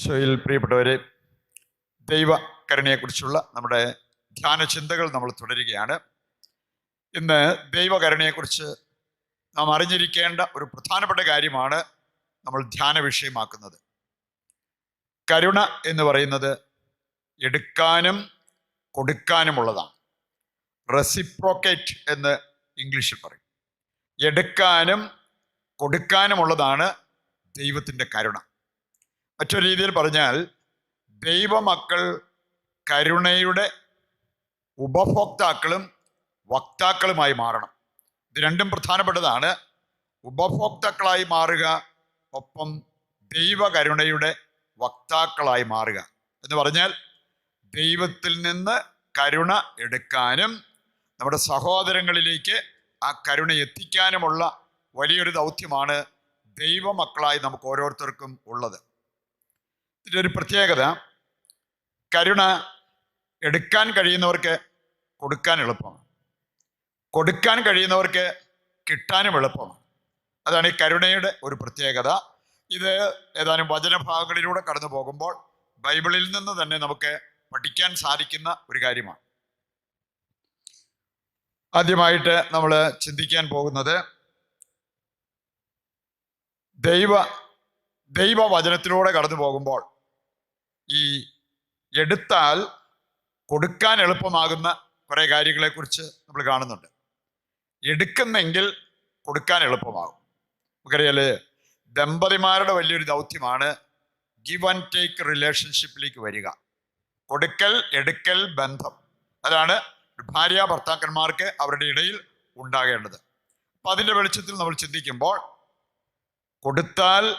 ഈശോയിൽ പ്രിയപ്പെട്ടവരെ ദൈവ കരുണയെക്കുറിച്ചുള്ള നമ്മുടെ ധ്യാന ചിന്തകൾ നമ്മൾ തുടരുകയാണ്. ഇന്ന് ദൈവകരുണയെക്കുറിച്ച് നാം അറിഞ്ഞിരിക്കേണ്ട ഒരു പ്രധാനപ്പെട്ട കാര്യമാണ് നമ്മൾ ധ്യാന വിഷയമാക്കുന്നത്. കരുണ എന്ന് പറയുന്നത് എടുക്കാനും കൊടുക്കാനുമുള്ളതാണ്. റെസിപ്രോക്കേറ്റ് എന്ന് ഇംഗ്ലീഷിൽ പറയും. എടുക്കാനും കൊടുക്കാനുമുള്ളതാണ് ദൈവത്തിന്റെ കരുണ. മറ്റൊരു രീതിയിൽ പറഞ്ഞാൽ ദൈവമക്കൾ കരുണയുടെ ഉപഭോക്താക്കളും വക്താക്കളുമായി മാറണം. ഇത് രണ്ടും പ്രധാനപ്പെട്ടതാണ്. ഉപഭോക്താക്കളായി മാറുക ഒപ്പം ദൈവകരുണയുടെ വക്താക്കളായി മാറുക. എന്ന് പറഞ്ഞാൽ ദൈവത്തിൽ നിന്ന് കരുണ എടുക്കാനും നമ്മുടെ സഹോദരങ്ങളിലേക്ക് ആ കരുണ എത്തിക്കാനുമുള്ള വലിയൊരു ദൗത്യമാണ് ദൈവമക്കളായി നമുക്ക് ഓരോരുത്തർക്കും ഉള്ളത്. ഒരു പ്രത്യേകത. കരുണ എടുക്കാൻ കഴിയുന്നവർക്ക് കൊടുക്കാൻ എളുപ്പമാണ് കൊടുക്കാൻ കഴിയുന്നവർക്ക് കിട്ടാനും എളുപ്പമാണ് അതാണ് ഈ കരുണയുടെ ഒരു പ്രത്യേകത. ഇത് ഏതാനും വചനഭാഗങ്ങളിലൂടെ കടന്നു പോകുമ്പോൾ ബൈബിളിൽ നിന്ന് തന്നെ നമുക്ക് പഠിക്കാൻ സാധിക്കുന്ന ഒരു കാര്യമാണ്. ആദ്യമായിട്ട് നമ്മൾ ചിന്തിക്കാൻ പോകുന്നത് ദൈവ ദൈവ വചനത്തിലൂടെ കടന്നു പോകുമ്പോൾ ഈ എടുത്താൽ കൊടുക്കാൻ എളുപ്പമാകുന്ന കുറേ കാര്യങ്ങളെക്കുറിച്ച് നമ്മൾ കാണുന്നുണ്ട്. എടുക്കുന്നെങ്കിൽ കൊടുക്കാൻ എളുപ്പമാകും. നമുക്കറിയാൽ ദമ്പതിമാരുടെ വലിയൊരു ദൗത്യമാണ് ഗിവ് ആൻഡ് ടേക്ക് റിലേഷൻഷിപ്പിലേക്ക് വരിക. കൊടുക്കൽ എടുക്കൽ ബന്ധം. അതാണ് ഭാര്യ ഭർത്താക്കന്മാർക്ക് അവരുടെ ഇടയിൽ ഉണ്ടാകേണ്ടത്. അപ്പം അതിന്റെ വെളിച്ചത്തിൽ നമ്മൾ ചിന്തിക്കുമ്പോൾ കൊടുത്താൽ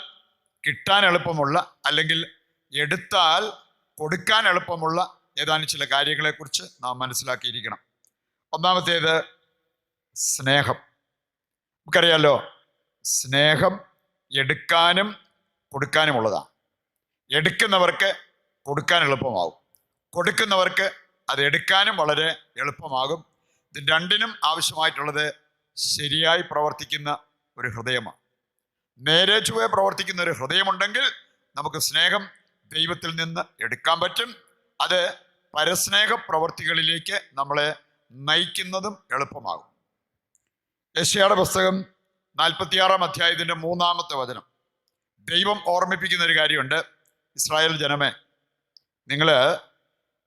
കിട്ടാൻ എളുപ്പമുള്ള അല്ലെങ്കിൽ എടുത്താൽ കൊടുക്കാൻ എളുപ്പമുള്ള ഏതാനും ചില കാര്യങ്ങളെക്കുറിച്ച് നാം മനസ്സിലാക്കിയിരിക്കണം. ഒന്നാമത്തേത് സ്നേഹം. നമുക്കറിയാലോ സ്നേഹം എടുക്കാനും കൊടുക്കാനുമുള്ളതാണ്. എടുക്കുന്നവർക്ക് കൊടുക്കാൻ എളുപ്പമാകും. കൊടുക്കുന്നവർക്ക് അത് എടുക്കാനും വളരെ എളുപ്പമാകും. ഇത് രണ്ടിനും ആവശ്യമായിട്ടുള്ളത് ശരിയായി പ്രവർത്തിക്കുന്ന ഒരു ഹൃദയമാണ്. നേരെ ചുവേ പ്രവർത്തിക്കുന്ന ഒരു ഹൃദയമുണ്ടെങ്കിൽ നമുക്ക് സ്നേഹം ദൈവത്തിൽ നിന്ന് എടുക്കാൻ പറ്റും. അത് പരസ്നേഹ പ്രവർത്തികളിലേക്ക് നമ്മളെ നയിക്കുന്നതും എളുപ്പമാകും. യശയുടെ പുസ്തകം നാൽപ്പത്തിയാറാം അധ്യായത്തിന്റെ മൂന്നാമത്തെ വചനം. ദൈവം ഓർമ്മിപ്പിക്കുന്ന ഒരു കാര്യമുണ്ട്. ഇസ്രായേൽ ജനമേ നിങ്ങൾ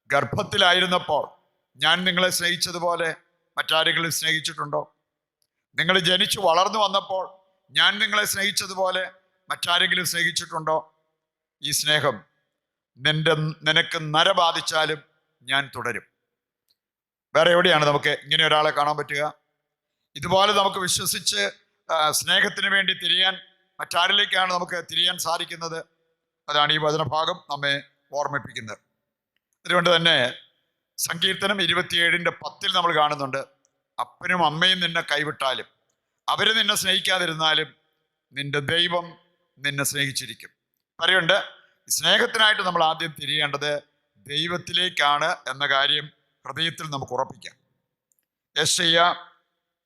ഗർഭത്തിലായിരുന്നപ്പോൾ ഞാൻ നിങ്ങളെ സ്നേഹിച്ചതുപോലെ മറ്റാരെങ്കിലും സ്നേഹിച്ചിട്ടുണ്ടോ? നിങ്ങൾ ജനിച്ചു വളർന്നു വന്നപ്പോൾ ഞാൻ നിങ്ങളെ സ്നേഹിച്ചതുപോലെ മറ്റാരെങ്കിലും സ്നേഹിച്ചിട്ടുണ്ടോ? ഈ സ്നേഹം നിന്റെ നിനക്ക് നര ബാധിച്ചാലും ഞാൻ തുടരും. വേറെ എവിടെയാണ് നമുക്ക് ഇങ്ങനെ ഒരാളെ കാണാൻ പറ്റുക? ഇതുപോലെ നമുക്ക് വിശ്വസിച്ച് സ്നേഹത്തിന് വേണ്ടി തിരിയാൻ മറ്റാരിലേക്കാണ് നമുക്ക് തിരിയാൻ സാധിക്കുന്നത്? അതാണ് ഈ വചനഭാഗം നമ്മെ ഓർമ്മിപ്പിക്കുന്നത്. അതുകൊണ്ട് തന്നെ സങ്കീർത്തനം ഇരുപത്തിയേഴിന്റെ പത്തിൽ നമ്മൾ കാണുന്നുണ്ട് അപ്പനും അമ്മയും നിന്നെ കൈവിട്ടാലും അവർ നിന്നെ സ്നേഹിക്കാതിരുന്നാലും നിന്റെ ദൈവം നിന്നെ സ്നേഹിച്ചിരിക്കും. പറയുണ്ട് സ്നേഹത്തിനായിട്ട് നമ്മൾ ആദ്യം തിരിയേണ്ടത് ദൈവത്തിലേക്കാണ് എന്ന കാര്യം ഹൃദയത്തിൽ നമുക്ക് ഉറപ്പിക്കാം. യശയ്യ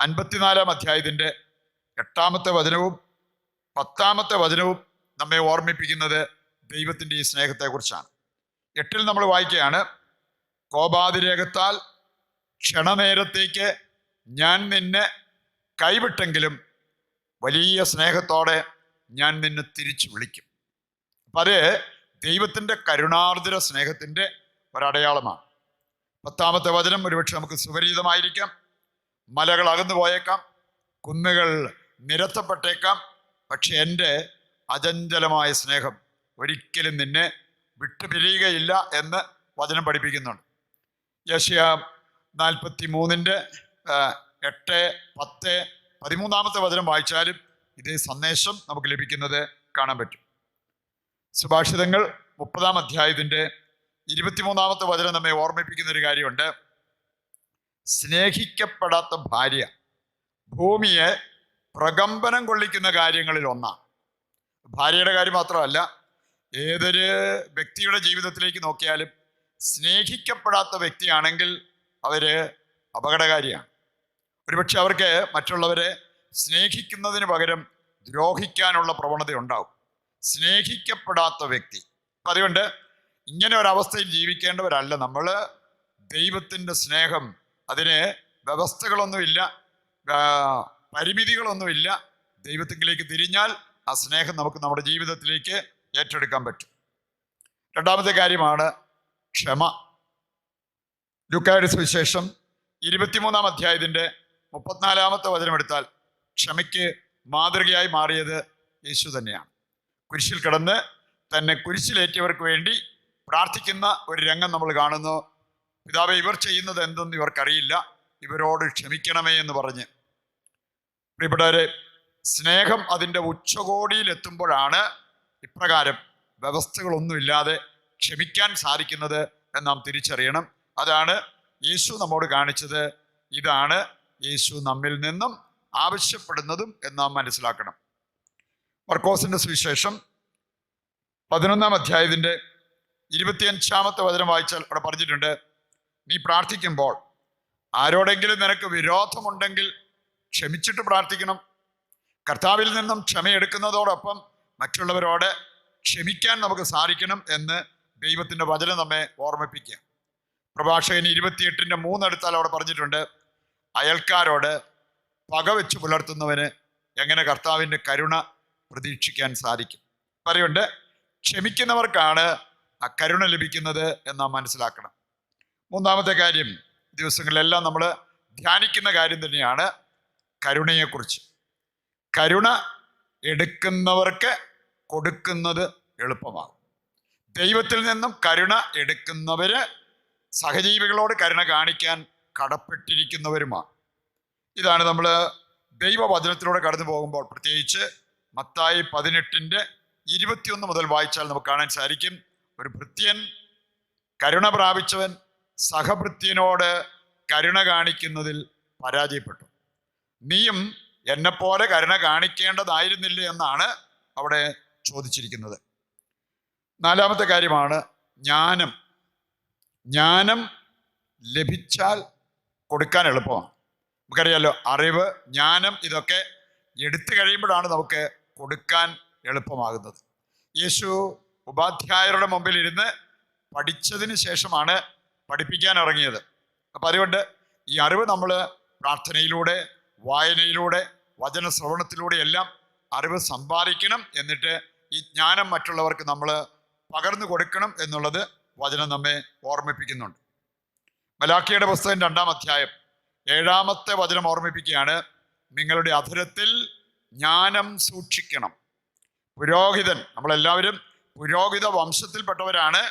അൻപത്തിനാലാം അധ്യായത്തിന്റെ എട്ടാമത്തെ വചനവും പത്താമത്തെ വചനവും നമ്മെ ഓർമ്മിപ്പിക്കുന്നത് ദൈവത്തിന്റെ ഈ സ്നേഹത്തെക്കുറിച്ചാണ്. എട്ടിൽ നമ്മൾ വായിക്കുകയാണ് കോപാതിരേഖത്താൽ ക്ഷണനേരത്തേക്ക് ഞാൻ നിന്നെ കൈവിട്ടെങ്കിലും വലിയ സ്നേഹത്തോടെ ഞാൻ നിന്നെ തിരിച്ചു വിളിക്കും. അപ്പം അത് ദൈവത്തിന്റെ കരുണാർദ്ര സ്നേഹത്തിന്റെ ഒരടയാളമാണ്. പത്താമത്തെ വചനം ഒരുപക്ഷെ നമുക്ക് സുപരിചിതമായിരിക്കാം. മലകൾ അകന്നു പോയേക്കാം. കുന്നുകൾ നിരത്തപ്പെട്ടേക്കാം. പക്ഷെ എന്റെ അചഞ്ചലമായ സ്നേഹം ഒരിക്കലും നിന്നെ വിട്ടുപിരിയുകയില്ല എന്ന് വചനം പഠിപ്പിക്കുന്നുണ്ട്. യശയ നാൽപ്പത്തി മൂന്നിന്റെ എട്ട് പത്ത് പതിമൂന്നാമത്തെ വചനം വായിച്ചാലും ഇതേ സന്ദേശം നമുക്ക് ലഭിക്കുന്നത് കാണാൻ പറ്റും. സുഭാഷിതങ്ങൾ മുപ്പതാം അധ്യായത്തിന്റെ ഇരുപത്തിമൂന്നാമത്തെ വചനം നമ്മെ ഓർമ്മിപ്പിക്കുന്ന ഒരു കാര്യമുണ്ട്. സ്നേഹിക്കപ്പെടാത്ത ഭാര്യ ഭൂമിയെ പ്രകമ്പനം കൊള്ളിക്കുന്ന കാര്യങ്ങളിൽ ഒന്നാണ്. ഭാര്യയുടെ കാര്യം മാത്രമല്ല ഏതൊരു വ്യക്തിയുടെ ജീവിതത്തിലേക്ക് നോക്കിയാലും സ്നേഹിക്കപ്പെടാത്ത വ്യക്തിയാണെങ്കിൽ അവർ അപകടകാരിയാണ്. ഒരുപക്ഷെ അവർക്ക് മറ്റുള്ളവരെ സ്നേഹിക്കുന്നതിന് പകരം ദ്രോഹിക്കാനുള്ള പ്രവണത ഉണ്ടാവും സ്നേഹിക്കപ്പെടാത്ത വ്യക്തി. അതുകൊണ്ട് ഇങ്ങനെ ഒരവസ്ഥയിൽ ജീവിക്കേണ്ടവരല്ല നമ്മൾ ദൈവത്തിന്റെ സ്നേഹം അതിന് വ്യവസ്ഥകളൊന്നുമില്ല. പരിമിതികളൊന്നുമില്ല. ദൈവത്തിലേക്ക് തിരിഞ്ഞാൽ ആ സ്നേഹം നമുക്ക് നമ്മുടെ ജീവിതത്തിലേക്ക് ഏറ്റെടുക്കാൻ പറ്റും. രണ്ടാമത്തെ കാര്യമാണ് ക്ഷമ. ലുക്കായുടെ സുവിശേഷം ഇരുപത്തിമൂന്നാം അധ്യായത്തിന്റെ മുപ്പത്തിനാലാമത്തെ വചനം എടുത്താൽ ക്ഷമയ്ക്ക് മാതൃകയായി മാറിയത് യേശു തന്നെയാണ്. കുരിശിൽ കിടന്ന് തന്നെ കുരിശിലേറ്റിയവർക്ക് വേണ്ടി പ്രാർത്ഥിക്കുന്ന ഒരു രംഗം നമ്മൾ കാണുന്നു. പിതാവ് ഇവർ ചെയ്യുന്നത് എന്തെന്ന് ഇവർക്കറിയില്ല. ഇവരോട് ക്ഷമിക്കണമേ എന്ന് പറഞ്ഞ്. പ്രിയപ്പെട്ടവരെ സ്നേഹം അതിന്റെ ഉച്ചകോടിയിൽ എത്തുമ്പോഴാണ് ഇപ്രകാരം വ്യവസ്ഥകളൊന്നുമില്ലാതെ ക്ഷമിക്കാൻ സാധിക്കുന്നത് എന്ന് നാം തിരിച്ചറിയണം. അതാണ് യേശു നമ്മോട് കാണിച്ചത്. ഇതാണ് യേശു നമ്മിൽ നിന്നും ആവശ്യപ്പെടുന്നതും എന്ന് നാം മനസ്സിലാക്കണം. മർക്കോസിന്റെ സുവിശേഷം പതിനൊന്നാം അധ്യായത്തിന്റെ ഇരുപത്തിയഞ്ചാമത്തെ വചനം വായിച്ചാൽ അവിടെ പറഞ്ഞിട്ടുണ്ട് നീ പ്രാർത്ഥിക്കുമ്പോൾ ആരോടെങ്കിലും നിനക്ക് വിരോധമുണ്ടെങ്കിൽ ക്ഷമിച്ചിട്ട് പ്രാർത്ഥിക്കണം. കർത്താവിൽ നിന്നും ക്ഷമയെടുക്കുന്നതോടൊപ്പം മറ്റുള്ളവരോട് ക്ഷമിക്കാൻ നമുക്ക് സാധിക്കണം എന്ന് ദൈവത്തിന്റെ വചനം നമ്മെ ഓർമ്മിപ്പിക്കുക. പ്രഭാഷകൻ ഇരുപത്തിയെട്ടിന്റെ മൂന്നെടുത്താൽ അവിടെ പറഞ്ഞിട്ടുണ്ട് അയൽക്കാരോട് പക വെച്ച് പുലർത്തുന്നവന് എങ്ങനെ കർത്താവിന്റെ കരുണ പ്രതീക്ഷിക്കാൻ സാധിക്കും. പറയുണ്ട് ക്ഷമിക്കുന്നവർക്കാണ് ആ കരുണ ലഭിക്കുന്നത് എന്ന് മനസ്സിലാക്കണം. മൂന്നാമത്തെ കാര്യം ദിവസങ്ങളിലെല്ലാം നമ്മൾ ധ്യാനിക്കുന്ന കാര്യം തന്നെയാണ് കരുണയെക്കുറിച്ച്. കരുണ എടുക്കുന്നവർക്ക് കൊടുക്കുന്നത് എളുപ്പമാകും. ദൈവത്തിൽ നിന്നും കരുണ എടുക്കുന്നവര് സഹജീവികളോട് കരുണ കാണിക്കാൻ കടപ്പെട്ടിരിക്കുന്നവരുമാണ്. ഇതാണ് നമ്മൾ ദൈവവചനത്തിലൂടെ കടന്നു പോകുമ്പോൾ പ്രത്യേകിച്ച് മത്തായി പതിനെട്ടിന്റെ ഇരുപത്തിയൊന്ന് മുതൽ വായിച്ചാൽ നമുക്ക് കാണാൻ സാധിക്കും. ഒരു ഭൃത്യൻ കരുണ പ്രാപിച്ചവൻ സഹഭൃത്യനോട് കരുണ കാണിക്കുന്നതിൽ പരാജയപ്പെട്ടു. നീയും എന്നെപ്പോലെ കരുണ കാണിക്കേണ്ടതായിരുന്നില്ല എന്നാണ് അവിടെ ചോദിച്ചിരിക്കുന്നത്. നാലാമത്തെ കാര്യമാണ് ജ്ഞാനം. ജ്ഞാനം ലഭിച്ചാൽ കൊടുക്കാൻ എളുപ്പമാണ്. നമുക്കറിയാലോ അറിവ് ജ്ഞാനം ഇതൊക്കെ എടുത്തു കഴിയുമ്പോഴാണ് നമുക്ക് കൊടുക്കാൻ എളുപ്പമാകുന്നത്. യേശു ഉപാധ്യായരുടെ മുമ്പിൽ ഇരുന്ന് പഠിച്ചതിന് ശേഷമാണ് പഠിപ്പിക്കാൻ ഇറങ്ങിയത്. അപ്പം അതുകൊണ്ട് ഈ അറിവ് നമ്മൾ പ്രാർത്ഥനയിലൂടെ വായനയിലൂടെ വചന ശ്രവണത്തിലൂടെ എല്ലാം അറിവ് സമ്പാദിക്കണം എന്നിട്ട് ഈ ജ്ഞാനം മറ്റുള്ളവർക്ക് നമ്മൾ പകർന്നു കൊടുക്കണം എന്നുള്ളത് വചനം നമ്മെ ഓർമ്മിപ്പിക്കുന്നുണ്ട്. മലാക്കിയുടെ പുസ്തകം രണ്ടാം അധ്യായം ഏഴാമത്തെ വചനം ഓർമ്മിപ്പിക്കുകയാണ് നിങ്ങളുടെ അധരത്തിൽ ജ്ഞാനം സൂക്ഷിക്കണം. പുരോഹിതൻ നമ്മളെല്ലാവരും പുരോഹിത വംശത്തിൽപ്പെട്ടവരാണ്.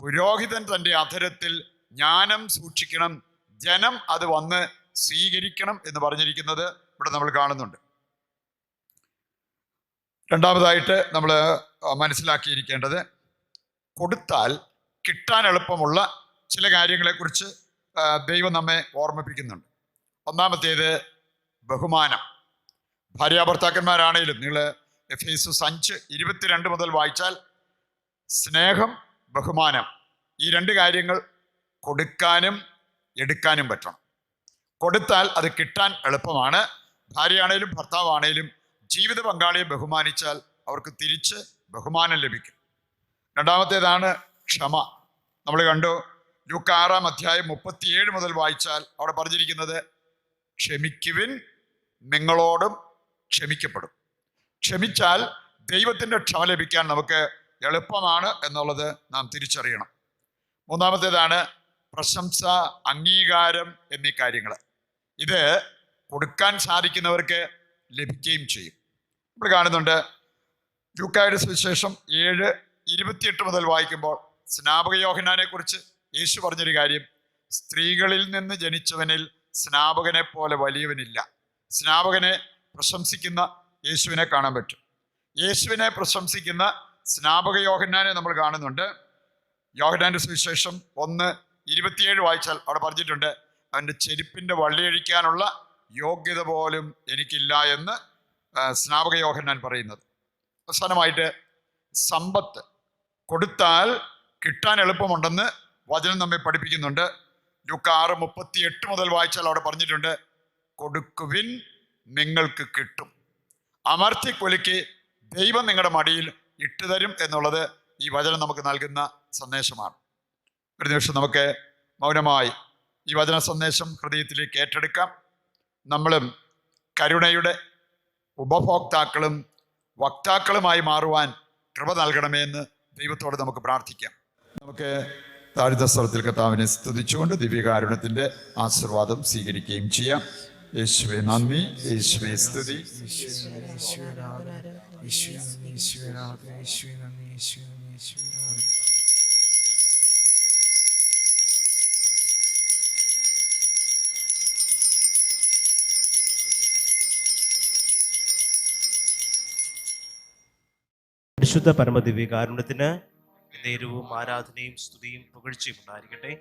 പുരോഹിതൻ തന്റെ അധരത്തിൽ ജ്ഞാനം സൂക്ഷിക്കണം. ജനം അത് വന്ന് സ്വീകരിക്കണം എന്ന് പറഞ്ഞിരിക്കുന്നത് ഇവിടെ നമ്മൾ കാണുന്നുണ്ട്. രണ്ടാമതായിട്ട് നമ്മൾ മനസ്സിലാക്കിയിരിക്കേണ്ടത് കൊടുത്താൽ കിട്ടാൻ എളുപ്പമുള്ള ചില കാര്യങ്ങളെക്കുറിച്ച് ദൈവം നമ്മെ ഓർമ്മിപ്പിക്കുന്നുണ്ട്. ഒന്നാമത്തേത് ബഹുമാനം. ഭാര്യാഭർത്താക്കന്മാരാണേലും നിങ്ങൾ എഫ് എസ് അഞ്ച് ഇരുപത്തിരണ്ട് മുതൽ വായിച്ചാൽ സ്നേഹം ബഹുമാനം. ഈ രണ്ട് കാര്യങ്ങൾ കൊടുക്കാനും എടുക്കാനും പറ്റണം. കൊടുത്താൽ അത് കിട്ടാൻ എളുപ്പമാണ്. ഭാര്യയാണേലും ഭർത്താവാണേലും ജീവിത പങ്കാളിയെ ബഹുമാനിച്ചാൽ അവർക്ക് തിരിച്ച് ബഹുമാനം ലഭിക്കും. രണ്ടാമത്തേതാണ് ക്ഷമ. നമ്മൾ കണ്ടു ലൂക്ക ആറാം അധ്യായം മുപ്പത്തിയേഴ് മുതൽ വായിച്ചാൽ അവിടെ പറഞ്ഞിരിക്കുന്നത് ക്ഷമിക്കുവിൻ നിങ്ങളോടും ക്ഷമിക്കപ്പെടും. ക്ഷമിച്ചാൽ ദൈവത്തിന്റെ ക്ഷമ ലഭിക്കാൻ നമുക്ക് എളുപ്പമാണ് എന്നുള്ളത് നാം തിരിച്ചറിയണം. മൂന്നാമത്തേതാണ് പ്രശംസ അംഗീകാരം എന്നീ കാര്യങ്ങൾ. ഇത് കൊടുക്കാൻ സാധിക്കുന്നവർക്ക് ലഭിക്കുകയും ചെയ്യും. നമ്മൾ കാണുന്നുണ്ട് ലൂക്കായുടെ സുവിശേഷം ഏഴ് ഇരുപത്തിയെട്ട് മുതൽ വായിക്കുമ്പോൾ സ്നാപക യോഹനാനെ കുറിച്ച് യേശു പറഞ്ഞൊരു കാര്യം സ്ത്രീകളിൽ നിന്ന് ജനിച്ചവനിൽ സ്നാപകനെ പോലെ വലിയവനില്ല. സ്നാപകനെ പ്രശംസിക്കുന്ന യേശുവിനെ കാണാൻ പറ്റും. യേശുവിനെ പ്രശംസിക്കുന്ന സ്നാപക യോഹന്നാനെ നമ്മൾ കാണുന്നുണ്ട്. യോഹന്നാന്റെ സുവിശേഷം ഒന്ന് ഇരുപത്തിയേഴ് വായിച്ചാൽ അവിടെ പറഞ്ഞിട്ടുണ്ട് അവന്റെ ചെരുപ്പിന്റെ വള്ളിയഴിക്കാനുള്ള യോഗ്യത പോലും എനിക്കില്ല എന്ന് സ്നാപക യോഹന്നാൻ പറയുന്നത്. അവസാനമായിട്ട് സമ്പത്ത് കൊടുത്താൽ കിട്ടാൻ എളുപ്പമുണ്ടെന്ന് വചനം നമ്മെ പഠിപ്പിക്കുന്നുണ്ട്. ലൂക്ക ആറ് മുപ്പത്തി എട്ട് മുതൽ വായിച്ചാൽ അവിടെ പറഞ്ഞിട്ടുണ്ട് കൊടുക്കുവിൻ നിങ്ങൾക്ക് കിട്ടും. അമർത്തി കൊലിക്ക് ദൈവം നിങ്ങളുടെ മടിയിൽ ഇട്ടുതരും എന്നുള്ളത് ഈ വചനം നമുക്ക് നൽകുന്ന സന്ദേശമാണ്. ഒരു നിമിഷം നമുക്ക് മൗനമായി ഈ വചന സന്ദേശം ഹൃദയത്തിലേക്ക് ഏറ്റെടുക്കാം. നമ്മളും കരുണയുടെ ഉപഭോക്താക്കളും വക്താക്കളുമായി മാറുവാൻ കൃപ നൽകണമേ എന്ന് ദൈവത്തോട് നമുക്ക് പ്രാർത്ഥിക്കാം. നമുക്ക് താഴ്ന്ന സ്ഥലത്തിൽ കർത്താവിനെ സ്തുതിച്ചുകൊണ്ട് ദിവ്യകാരുണ്യത്തിന്റെ ആശീർവാദം സ്വീകരിക്കുകയും ചെയ്യാം. യേശുവെ നന്ദി യേശുവെ സ്തുതി യേശുവേ യേശുവേ ആരാധന യേശുവേ നന്ദി യേശുവേ ആരാധന യേശുവേ നന്ദി യേശുവേ നന്ദി യേശുവേ ആരാധന പരിശുദ്ധ പരമദിവ്യകാരുണ്യത്തിന് നേരവും ആരാധനയും സ്തുതിയും പുകഴ്ചയും ഉണ്ടായിരിക്കട്ടെ